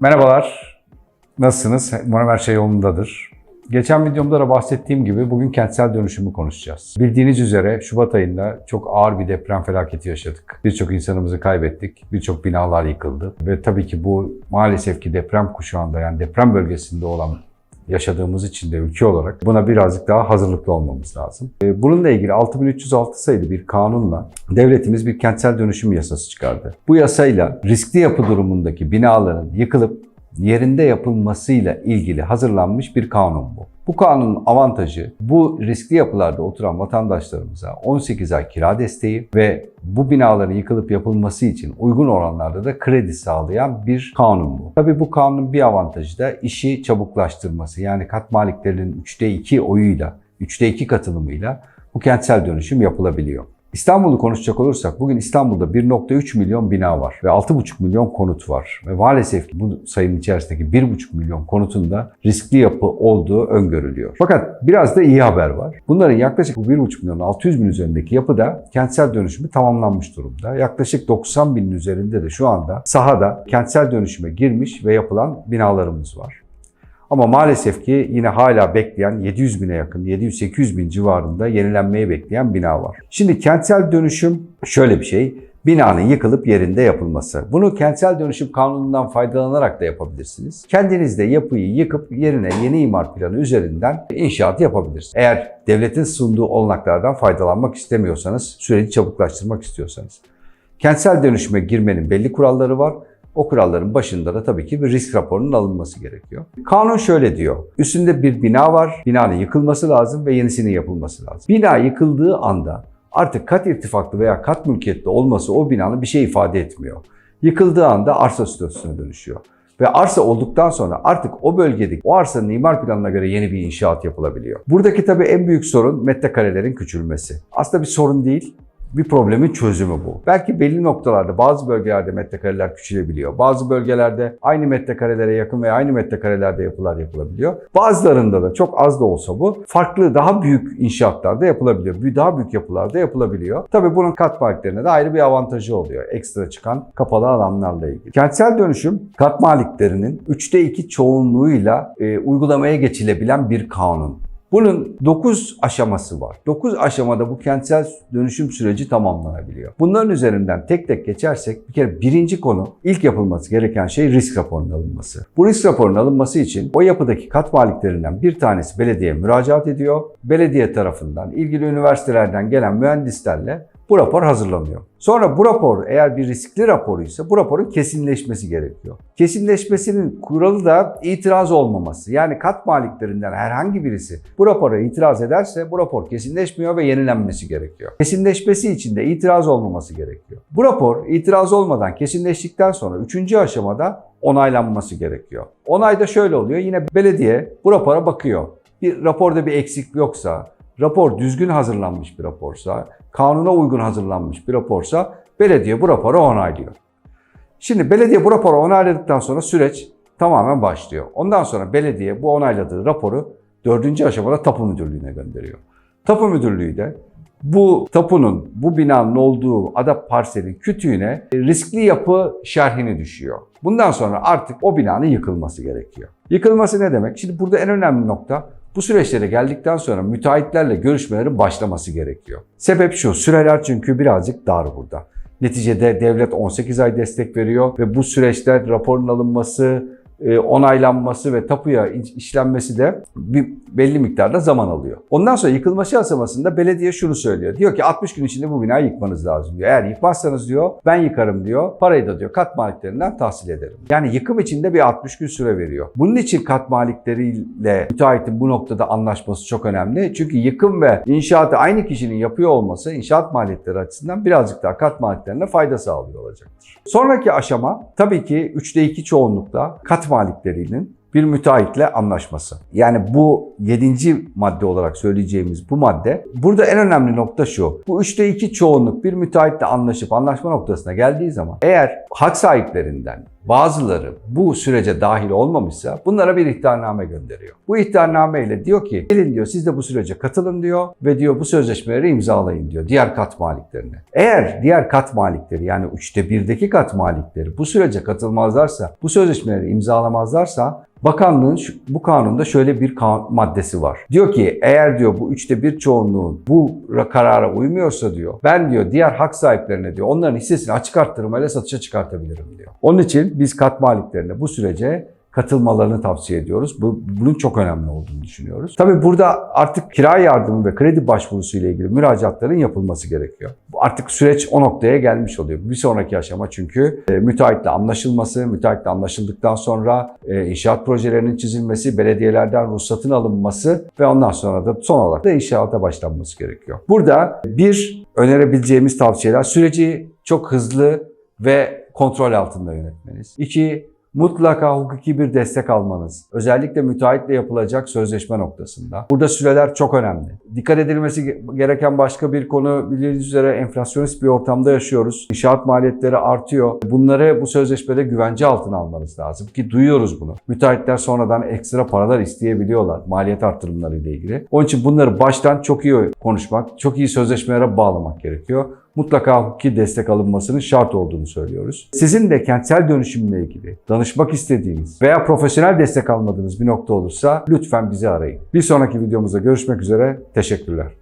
Merhabalar. Nasılsınız? Umarım her şey yolundadır. Geçen videomda da bahsettiğim gibi bugün kentsel dönüşümü konuşacağız. Bildiğiniz üzere Şubat ayında çok ağır bir deprem felaketi yaşadık. Birçok insanımızı kaybettik, birçok binalar yıkıldı ve tabii ki bu maalesef ki deprem kuşağında yani deprem bölgesinde olan yaşadığımız için de ülke olarak buna birazcık daha hazırlıklı olmamız lazım. Ee, Bununla ilgili 6306 sayılı bir kanunla devletimiz bir kentsel dönüşüm yasası çıkardı. Bu yasayla riskli yapı durumundaki binaların yıkılıp yerinde yapılmasıyla ilgili hazırlanmış bir kanun bu. Bu kanunun avantajı bu riskli yapılarda oturan vatandaşlarımıza 18 ay kira desteği ve bu binaların yıkılıp yapılması için uygun oranlarda da kredi sağlayan bir kanun bu. Tabii bu kanunun bir avantajı da işi çabuklaştırması. Yani kat maliklerinin 3'te 2 oyuyla, 3'te 2 katılımıyla bu kentsel dönüşüm yapılabiliyor. İstanbul'u konuşacak olursak bugün İstanbul'da 1.3 milyon bina var ve 6.5 milyon konut var. Ve maalesef bu sayının içerisindeki 1.5 milyon konutun da riskli yapı olduğu öngörülüyor. Fakat biraz da iyi haber var. Bunların yaklaşık bu 1.5 milyon 600 bin üzerindeki yapıda kentsel dönüşümü tamamlanmış durumda. Yaklaşık 90 binin üzerinde de şu anda sahada kentsel dönüşüme girmiş ve yapılan binalarımız var. Ama maalesef ki yine hala bekleyen 700 bine yakın, 700-800 bin civarında yenilenmeyi bekleyen bina var. Şimdi kentsel dönüşüm şöyle bir şey. Binanın yıkılıp yerinde yapılması. Bunu kentsel dönüşüm kanunundan faydalanarak da yapabilirsiniz. Kendiniz de yapıyı yıkıp yerine yeni imar planı üzerinden inşaat yapabilirsiniz. Eğer devletin sunduğu olanaklardan faydalanmak istemiyorsanız, süreci çabuklaştırmak istiyorsanız. Kentsel dönüşüme girmenin belli kuralları var. O kuralların başında da tabii ki bir risk raporunun alınması gerekiyor. Kanun şöyle diyor. Üstünde bir bina var. Binanın yıkılması lazım ve yenisinin yapılması lazım. Bina yıkıldığı anda artık kat irtifaklı veya kat mülkiyetli olması o binanın bir şey ifade etmiyor. Yıkıldığı anda arsa statüsüne dönüşüyor. Ve arsa olduktan sonra artık o bölgedeki o arsanın imar planına göre yeni bir inşaat yapılabiliyor. Buradaki tabii en büyük sorun metrekarelerin küçülmesi. Aslında bir sorun değil bir problemin çözümü bu. Belki belli noktalarda bazı bölgelerde metrekareler küçülebiliyor. Bazı bölgelerde aynı metrekarelere yakın veya aynı metrekarelerde yapılar yapılabiliyor. Bazılarında da çok az da olsa bu farklı daha büyük inşaatlarda yapılabiliyor. Daha büyük yapılarda yapılabiliyor. Tabii bunun kat maliklerine de ayrı bir avantajı oluyor. Ekstra çıkan kapalı alanlarla ilgili. Kentsel dönüşüm kat maliklerinin 3'te 2 çoğunluğuyla e, uygulamaya geçilebilen bir kanun. Bunun 9 aşaması var. 9 aşamada bu kentsel dönüşüm süreci tamamlanabiliyor. Bunların üzerinden tek tek geçersek bir kere birinci konu ilk yapılması gereken şey risk raporunun alınması. Bu risk raporunun alınması için o yapıdaki kat maliklerinden bir tanesi belediyeye müracaat ediyor. Belediye tarafından ilgili üniversitelerden gelen mühendislerle bu rapor hazırlanıyor. Sonra bu rapor eğer bir riskli raporuysa bu raporun kesinleşmesi gerekiyor. Kesinleşmesinin kuralı da itiraz olmaması. Yani kat maliklerinden herhangi birisi bu rapora itiraz ederse bu rapor kesinleşmiyor ve yenilenmesi gerekiyor. Kesinleşmesi için de itiraz olmaması gerekiyor. Bu rapor itiraz olmadan kesinleştikten sonra üçüncü aşamada onaylanması gerekiyor. Onay da şöyle oluyor. Yine belediye bu rapora bakıyor. Bir raporda bir eksik yoksa, rapor düzgün hazırlanmış bir raporsa, kanuna uygun hazırlanmış bir raporsa belediye bu raporu onaylıyor. Şimdi belediye bu raporu onayladıktan sonra süreç tamamen başlıyor. Ondan sonra belediye bu onayladığı raporu dördüncü aşamada tapu müdürlüğüne gönderiyor. Tapu müdürlüğü de bu tapunun, bu binanın olduğu ada parselin kütüğüne riskli yapı şerhini düşüyor. Bundan sonra artık o binanın yıkılması gerekiyor. Yıkılması ne demek? Şimdi burada en önemli nokta bu süreçlere geldikten sonra müteahhitlerle görüşmelerin başlaması gerekiyor. Sebep şu, süreler çünkü birazcık dar burada. Neticede devlet 18 ay destek veriyor ve bu süreçte raporun alınması, onaylanması ve tapuya işlenmesi de bir belli miktarda zaman alıyor. Ondan sonra yıkılması aşamasında belediye şunu söylüyor. Diyor ki 60 gün içinde bu binayı yıkmanız lazım diyor. Eğer yıkmazsanız diyor ben yıkarım diyor. Parayı da diyor kat maliklerinden tahsil ederim. Yani yıkım içinde bir 60 gün süre veriyor. Bunun için kat malikleriyle müteahhitin bu noktada anlaşması çok önemli. Çünkü yıkım ve inşaatı aynı kişinin yapıyor olması inşaat maliyetleri açısından birazcık daha kat maliklerine fayda sağlıyor olacaktır. Sonraki aşama tabii ki 3'te 2 çoğunlukla kat maliklerinin bir müteahhitle anlaşması. Yani bu 7. madde olarak söyleyeceğimiz bu madde. Burada en önemli nokta şu. Bu 3'te 2 çoğunluk bir müteahhitle anlaşıp anlaşma noktasına geldiği zaman eğer hak sahiplerinden bazıları bu sürece dahil olmamışsa bunlara bir ihtarname gönderiyor. Bu ihtarname ile diyor ki gelin diyor siz de bu sürece katılın diyor ve diyor bu sözleşmeleri imzalayın diyor diğer kat maliklerine. Eğer diğer kat malikleri yani üçte birdeki kat malikleri bu sürece katılmazlarsa bu sözleşmeleri imzalamazlarsa Bakanlığın şu- bu kanunda şöyle bir kan- maddesi var. Diyor ki eğer diyor bu üçte bir çoğunluğun bu ra- karara uymuyorsa diyor ben diyor diğer hak sahiplerine diyor onların hissesini açık arttırmayla satışa çıkartabilirim diyor. Onun için biz kat maliklerine bu sürece katılmalarını tavsiye ediyoruz. Bu, bunun çok önemli olduğunu düşünüyoruz. Tabii burada artık kira yardımı ve kredi başvurusu ile ilgili müracaatların yapılması gerekiyor. Artık süreç o noktaya gelmiş oluyor. Bir sonraki aşama çünkü e, müteahhitle anlaşılması, müteahhitle anlaşıldıktan sonra e, inşaat projelerinin çizilmesi, belediyelerden ruhsatın alınması ve ondan sonra da son olarak da inşaata başlanması gerekiyor. Burada bir önerebileceğimiz tavsiyeler süreci çok hızlı ve kontrol altında yönetmeniz. İki, mutlaka hukuki bir destek almanız. Özellikle müteahhitle yapılacak sözleşme noktasında. Burada süreler çok önemli. Dikkat edilmesi ge- gereken başka bir konu bildiğiniz üzere enflasyonist bir ortamda yaşıyoruz. İnşaat maliyetleri artıyor. Bunları bu sözleşmede güvence altına almanız lazım ki duyuyoruz bunu. Müteahhitler sonradan ekstra paralar isteyebiliyorlar maliyet artırımları ile ilgili. Onun için bunları baştan çok iyi konuşmak, çok iyi sözleşmelere bağlamak gerekiyor mutlaka hukuki destek alınmasının şart olduğunu söylüyoruz. Sizin de kentsel dönüşümle ilgili danışmak istediğiniz veya profesyonel destek almadığınız bir nokta olursa lütfen bizi arayın. Bir sonraki videomuzda görüşmek üzere. Teşekkürler.